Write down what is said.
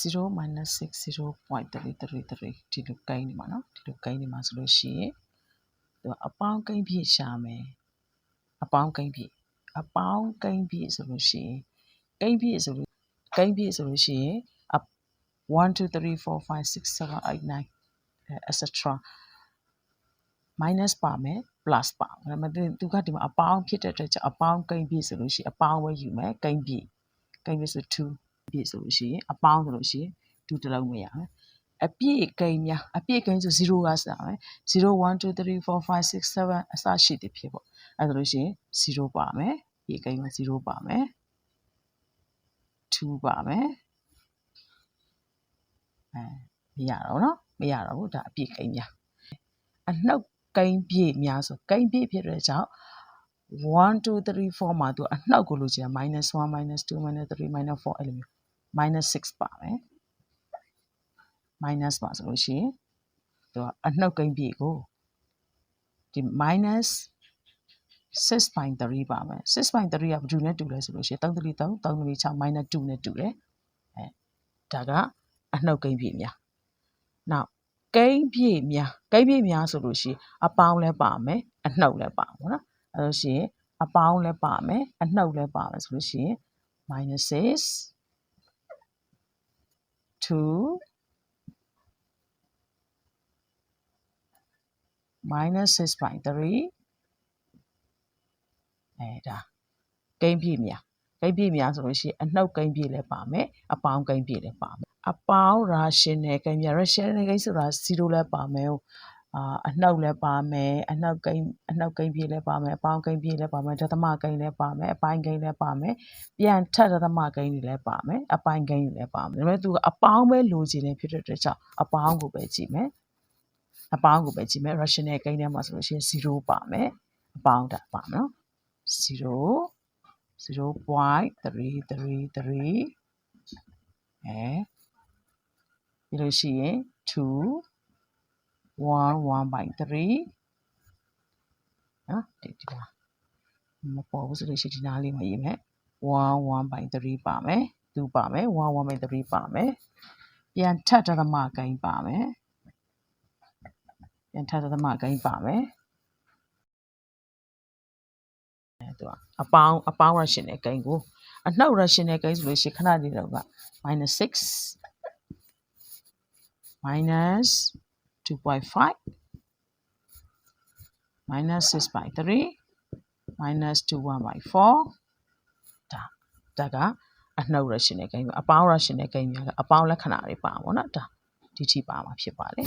0 minus 6 0.333ဒီလိုကိန်းနေမှာနော်ဒီလိုကိန်းနေမှာဆိုလို့ရှိရင်သူကအပေါင်းကိန်းပြည့်ရှာမယ်အပေါင်းကိန်းပြည့်အပေါင်းကိန်းပြည့်ဆိုလို့ရှိရင်ကိန်းပြည့်ဆိုလို့ကိန်းပြည့်ဆိုလို့ရှိရင်အ1 2 3 4 5 6 7 8 9 etc minus ပါမယ် plus ပါမယ်ဒါပေမဲ့သူကဒီမှာအပေါင်းဖြစ်တဲ့အတွက်ကြောင့်အပေါင်းကိန်းပြည့်ဆိုလို့ရှိရင်အပေါင်းပဲယူမယ်ကိန်းပြည့်ကိန်းပြည့်ဆို2 ပြည့်ဆိုလို့ရှိရင်အပေါင်းဆိုလို့ရှိရင်2တစ်လုံးမရမယ်အပြည့်ကိန်းများအပြည့်ကိန်းဆို0ကစတာမယ်0 1 2 3 4 5 6 7အစရှိတဲ့ဖြစ်ပေါ့အဲဒါလို့ရှိရင်0ပါမယ်ပြည့်ကိန်းမှာ0ပါမယ်2ပါမယ်အဲမရတော့ဘူးเนาะမရတော့ဘူးဒါအပြည့်ကိန်းများအနှုတ်ကိန်းပြည့်များဆိုကိန်းပြည့်ဖြစ်တဲ့ကြောင့် 1 2 3 4မှာသူအနှုတ်ကိုလိုချင်တာ -1 -2 -3 -3 -4 အဲ့လိုမျိုး minus 6ပါမယ် minus ပါဆိုလို့ရှိရင်သူကအနှုတ်ကိန်းပြည့်ကိုဒီ minus 6.3ပါမယ်6.3ကဘယ်သူနဲ့တူလဲဆိုလို့ရှိရင်3 3 3 3 6 minus 2နဲ့တူတယ်အဲဒါကအနှုတ်ကိန်းပြည့်များနောက်ကိန်းပြည့်များကိန်းပြည့်များဆိုလို့ရှိရင်အပေါင်းလည်းပါမယ်အနှုတ်လည်းပါမှာနော် အဲလို့ရှိရင်အပေါင်းလည်းပါမယ်အနှုတ်လည်းပါမယ်ဆိုလို့ရှိရင် minus 6 2 minus 6.3အဲဒါကိန်းပြည့်များကိန်းပြည့်များဆိုလို့ရှိရင်အနှုတ်ကိန်းပြည့်လည်းပါမယ်အပေါင်းကိန်းပြည့်လည်းပါမယ်အပေါင်း rational ကိန်းများ rational ကိန်းဆိုတာ0လည်းပါမယ် အာအနှုတ်လည်းပါမယ်အနှုတ်ကိန်းအနှုတ်ကိန်းပြည့်လည်းပါမယ်အပေါင်းကိန်းပြည့်လည်းပါမယ်ဒသမကိန်းလည်းပါမယ်အပိုင်းကိန်းလည်းပါမယ်ပြန်ထပ်ဒသမကိန်းတွေလည်းပါမယ်အပိုင်းကိန်းတွေလည်းပါမယ်ဒါပေမဲ့သူကအပေါင်းပဲလိုချင်တယ်ဖြစ်တဲ့အတွက်ကြောင့်အပေါင်းကိုပဲကြည့်မယ်အပေါင်းကိုပဲကြည့်မယ် rational ကိန်းထဲမှာဆိုလို့ရှိရင်0ပါမယ်အပေါင်းတာပါမယ်နော်0 0.333အဲပြီးလို့ရှိရင်2 1 1/3နော်ဒီဒီမှာမပေါ်ဘူးဆိုလို့ရှိရင်ဒီနားလေးမှာရေးမယ်1 1/3ပါမယ်2ပါမယ်1 1/3ပါမယ်ပြန်ထပ်ဒသမကိန်းပါမယ်ပြန်ထပ်ဒသမကိန်းပါမယ်အဲသူကအပေါင်းအပေါင်းရရှင်တဲ့ကိန်းကိုအနှုတ်ရရှင်တဲ့ကိန်းဆိုလို့ရှိရင်ခဏလေးတော့က -6 minus 2.5 minus 6 by 3 minus 21 by 4ဒါဒါကအနှုတ်ရရှင်တဲ့ကိန်းပဲအပေါင်းရရှင်တဲ့ကိန်းများကအပေါင်းလက္ခဏာတွေပါပါဘောနော်ဒါဒီထိပါမှာဖြစ်ပါလေ